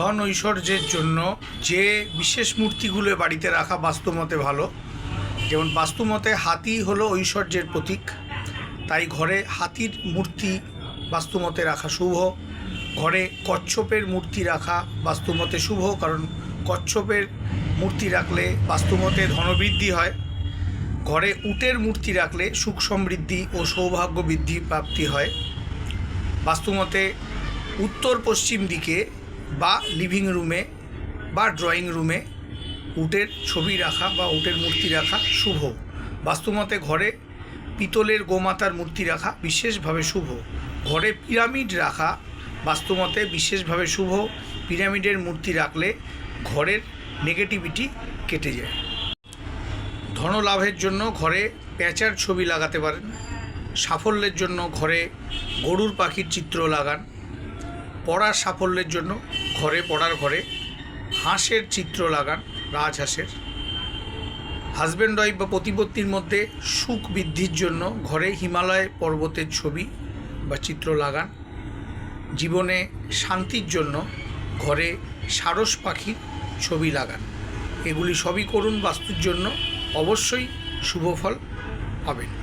ধন ঐশ্বর্যের জন্য যে বিশেষ মূর্তিগুলো বাড়িতে রাখা বাস্তুমতে ভালো, যেমন বাস্তুমতে হাতি হলো ঐশ্বর্যের প্রতীক, তাই ঘরে হাতির মূর্তি বাস্তুমতে রাখা শুভ, ঘরে কচ্ছপের মূর্তি রাখা বাস্তুমতে শুভ, কারণ কচ্ছপের মূর্তি রাখলে বাস্তুমতে ধনবৃদ্ধি হয়, ঘরে উটের মূর্তি রাখলে সুখ সমৃদ্ধি ও সৌভাগ্য বৃদ্ধি প্রাপ্তি হয়। বাস্তুমতে উত্তর পশ্চিম দিকে বা লিভিং রুমে বা ড্রয়িং রুমে উটের ছবি রাখা বা উটের মূর্তি রাখা শুভ। বাস্তুমতে ঘরে পিতলের গোমাতার মূর্তি রাখা বিশেষভাবে শুভ। ঘরে পিরামিড রাখা বাস্তুমতে বিশেষভাবে শুভ। পিরামিডের মূর্তি রাখলে ঘরের নেগেটিভিটি কেটে যায়। ধনলাভের জন্য ঘরে প্যাঁচার ছবি লাগাতে পারেন। সাফল্যের জন্য ঘরে গরুর পাখির চিত্র লাগান। পড়ার সাফল্যের জন্য ঘরে পড়ার ঘরে হাঁসের চিত্র লাগান রাজহাঁসের। হাজব্যান্ড ওয়াইফ বা প্রতিপত্তির মধ্যে সুখ বৃদ্ধির জন্য ঘরে হিমালয় পর্বতের ছবি বা চিত্র লাগান। জীবনে শান্তির জন্য ঘরে সারস পাখির ছবি লাগান। এগুলি সবই করুন বাস্তুর জন্য অবশ্যই শুভ ফল পাবেন।